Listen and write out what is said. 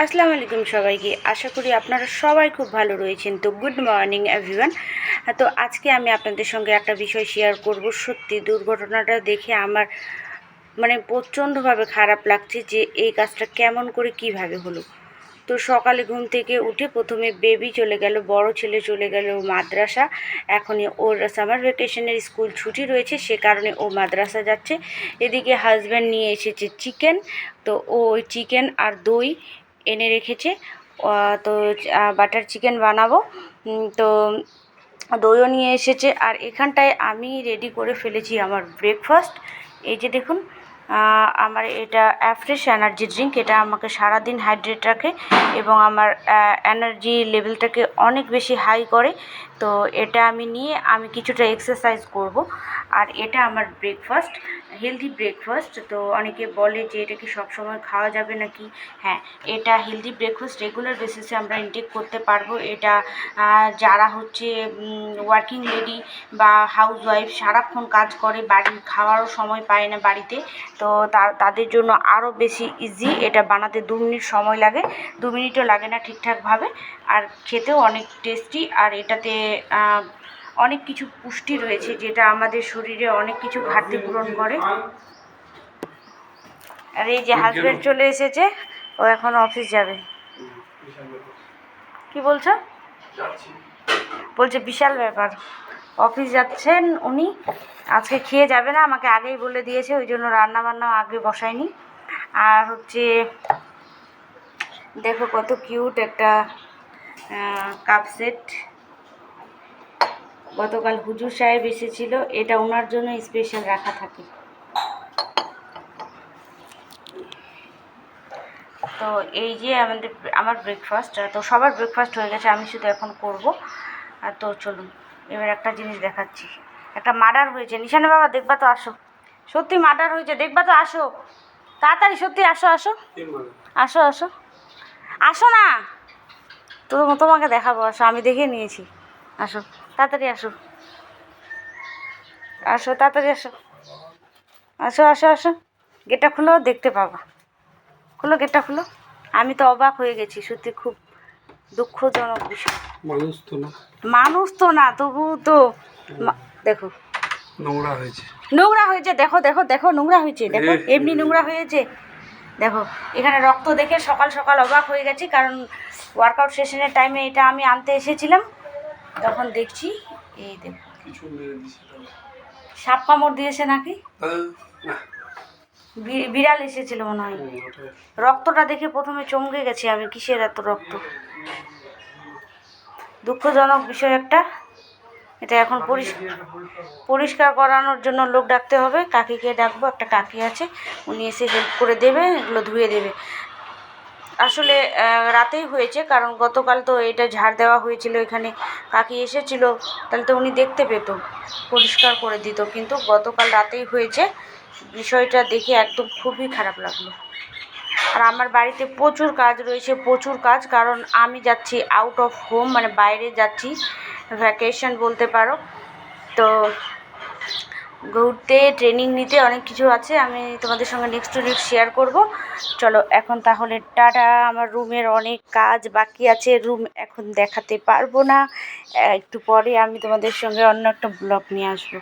আসসালামু আলাইকুম সবাইকে। আশা করি আপনারা সবাই খুব ভালো রয়েছেন। তো গুড মর্নিং এভরিওয়ান তো আজকে আমি আপনাদের সঙ্গে একটা বিষয় শেয়ার করব। সত্যি দুর্ঘটনাটা দেখে আমার মানে প্রচণ্ডভাবে খারাপ লাগছে যে এই কাজটা কেমন করে কীভাবে হলো। তো সকালে ঘুম থেকে উঠে প্রথমে বেবি চলে গেল, বড় ছেলে চলে গেল মাদ্রাসা। এখনই ওর সামার ভ্যাকেশনের স্কুল ছুটি রয়েছে, সে কারণে ও মাদ্রাসা যাচ্ছে। এদিকে হাজব্যান্ড নিয়ে এসেছে চিকেন তো ও ওই চিকেন আর দই এনে রেখেছে। তো বাটার চিকেন বানাবো। তো, দইও নিয়ে এসেছে। আর এখানটায় আমি রেডি করে ফেলেছি আমার ব্রেকফাস্ট এই যে দেখুন আমার এটা অ্যাফ্রেশ এনার্জি ড্রিঙ্ক এটা আমাকে সারাদিন হাইড্রেট রাখে এবং আমার এনার্জি লেভেলটাকে অনেক বেশি হাই করে। তো এটা আমি নিয়ে আমি কিছুটা এক্সারসাইজ করব। আর এটা আমার ব্রেকফাস্ট হেলদি ব্রেকফাস্ট তো অনেকে বলে যে এটা কি সবসময় খাওয়া যাবে নাকি? হ্যাঁ এটা হেলদি ব্রেকফাস্ট রেগুলার বেসিসে আমরা ইনটেক করতে পারব। এটা যারা হচ্ছে ওয়ার্কিং লেডি বা হাউস ওয়াইফ সারাক্ষণ কাজ করে, বাড়ির খাওয়ারও সময় পায় না বাড়িতে। তো তাদের জন্য আরও বেশি ইজি এটা বানাতে দু মিনিট সময় লাগে। দু মিনিটও লাগে না ঠিকঠাকভাবে। আর খেতেও অনেক টেস্টি আর এটাতে অনেক কিছু পুষ্টি রয়েছে যেটা আমাদের শরীরে অনেক কিছু ঘাটতি পূরণ করে। আর এই যে হাজব্যান্ড চলে এসেছে ও এখন অফিস যাবে। কি বলছো? বলছে বিশাল ব্যাপার। অফিস যাচ্ছেন উনি। আজকে খেয়ে যাবে না, আমাকে আগেই বলে দিয়েছে, ওই জন্য রান্না বান্না আগে বসায়নি। আর হচ্ছে, দেখো কত কিউট একটা কাপ সেট। গতকাল হুজুর সাহেব এসেছিল, এটা ওনার জন্য স্পেশাল রাখা থাকে। তো এই যে আমাদের, আমার ব্রেকফাস্ট তো সবার ব্রেকফাস্ট হয়ে গেছে, আমি শুধু এখন করব। তো চলুন। এবার একটা জিনিস দেখাচ্ছি। একটা মার্ডার হয়েছে। নিশানে বাবা, দেখবা তো আসো। সত্যি মার্ডার হয়েছে। দেখবা তো আসো। তাড়াতাড়ি সত্যি আসো আসো। আসো আসো। আসো না। তো তোমাকে দেখাবো, আসো। আমি দেখে নিয়েছি। আসো। তাড়াতাড়ি আসো। আসো, তাড়াতাড়ি আসো। আসো আসো আসো। গেটটা খুলো, দেখতে পাবা। খুলো গেটটা খুলো। আমি তো অবাক হয়ে গেছি। সত্যি খুব দুঃখজনক বিষয়। মানুষ তো না। মানুষ তো না তবু তো দেখো। নোংরা হয়েছে। নোংরা হয়েছে দেখো দেখো দেখো নোংরা হয়েছে দেখো এমনি নোংরা হয়েছে। দেখো এখানে রক্ত দেখে সকাল সকাল অবাক হয়ে গেছি কারণ ওয়ার্কআউট সেশনের টাইমে এটা আমি আনতে এসেছিলাম। তখন দেখছি এই দেখো। সাপ কামড় দিয়েছে নাকি? বিড়াল এসেছিল মনে হয়। রক্তটা দেখে প্রথমে চমকে গেছি আমি কিসের এত রক্ত? দুঃখজনক বিষয় একটা। এটা এখন পরিষ্কার করানোর জন্য লোক ডাকতে হবে। কাকিকে ডাকবো, একটা কাকি আছে। উনি এসে হেল্প করে দেবে, এগুলো ধুয়ে দেবে। আসলে রাতেই হয়েছে, কারণ গতকাল তো এটা ঝাড় দেওয়া হয়েছিল, এখানে কাকি এসেছিল, তাহলে তো উনি দেখতে পেত, পরিষ্কার করে দিত। কিন্তু গতকাল রাতেই হয়েছে, বিষয়টা দেখে একদম খুবই খারাপ লাগল। আর আমার বাড়িতে প্রচুর কাজ রয়েছে, প্রচুর কাজ। কারণ আমি যাচ্ছি আউট অফ হোম মানে বাইরে যাচ্ছি ভ্যাকেশন বলতে পারো। তো ঘুরতে ট্রেনিং নিতে অনেক কিছু আছে, আমি তোমাদের সঙ্গে নেক্সট উইক শেয়ার করব। চলো, এখন তাহলে টাটা, আমার রুমের অনেক কাজ বাকি আছে রুম এখন দেখাতে পারব না। একটু পরে আমি তোমাদের সঙ্গে অন্য একটা ব্লগ নিয়ে আসব।